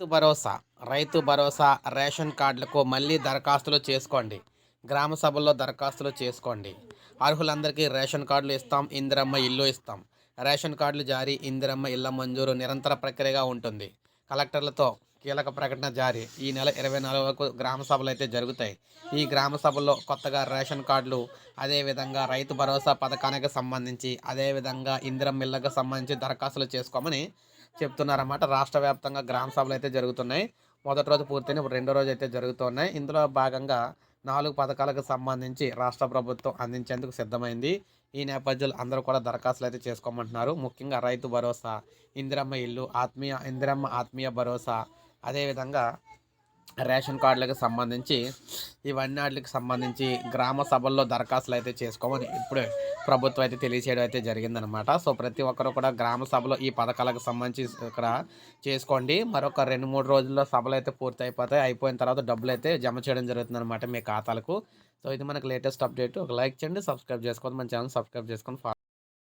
Rythu Bharosa Rythu Bharosa ration కార్డులకు మళ్ళీ దరఖాస్తులు చేసుకోండి. గ్రామ సభల్లో దరఖాస్తులు చేసుకోండి. అర్హులందరికీ రేషన్ కార్డులు ఇస్తాం ఇందిరమ్మ ఇల్లు ఇస్తాం. రేషన్ కార్డులు జారీ ఇందిరమ్మ ఇళ్ళ మంజూరు నిరంతర ప్రక్రియగా ఉంటుంది. కలెక్టర్లతో కీలక ప్రకటన జారీ. ఈ నెల ఇరవై నాలుగు వరకు గ్రామ సభలు అయితే జరుగుతాయి. ఈ గ్రామ సభల్లో కొత్తగా రేషన్ కార్డులు అదేవిధంగా రైతు భరోసా పథకానికి సంబంధించి అదేవిధంగా ఇందిరమ్మ ఇళ్ళకు సంబంధించి దరఖాస్తులు చేసుకోమని చెప్తున్నారన్నమాట. రాష్ట్ర వ్యాప్తంగా గ్రామ సభలు అయితే జరుగుతున్నాయి. మొదటి రోజు పూర్తయిన రెండో రోజు అయితే జరుగుతున్నాయి. ఇందులో భాగంగా నాలుగు పథకాలకు సంబంధించి రాష్ట్ర ప్రభుత్వం అందించేందుకు సిద్ధమైంది. ఈ నేపథ్యంలో అందరూ కూడా దరఖాస్తులు అయితే చేసుకోమంటున్నారు. ముఖ్యంగా రైతు భరోసా ఇందిరమ్మ ఇల్లు ఆత్మీయ ఇందిరమ్మ ఆత్మీయ భరోసా అదేవిధంగా రేషన్ కార్డులకు సంబంధించి ఇవన్నీ వాటికి సంబంధించి గ్రామ సభల్లో దరఖాస్తులు అయితే చేసుకోమని ఇప్పుడే ప్రభుత్వం అయితే తెలియచేయడం అయితే జరిగిందనమాట. సో ప్రతి ఒక్కరు కూడా గ్రామ సభలో ఈ పథకాలకు సంబంధించి ఇక్కడ చేసుకోండి. మరొక రెండు మూడు రోజుల్లో సభలు అయితే పూర్తి అయిపోతాయి. అయిపోయిన తర్వాత డబ్బులు అయితే జమ చేయడం జరుగుతుంది అనమాట మీ ఖాతాలకు. సో ఇది మనకు లేటెస్ట్ అప్డేట్. ఒక లైక్ చేయండి సబ్స్క్రైబ్ చేసుకోండి మన ఛానల్ సబ్స్క్రైబ్ చేసుకొని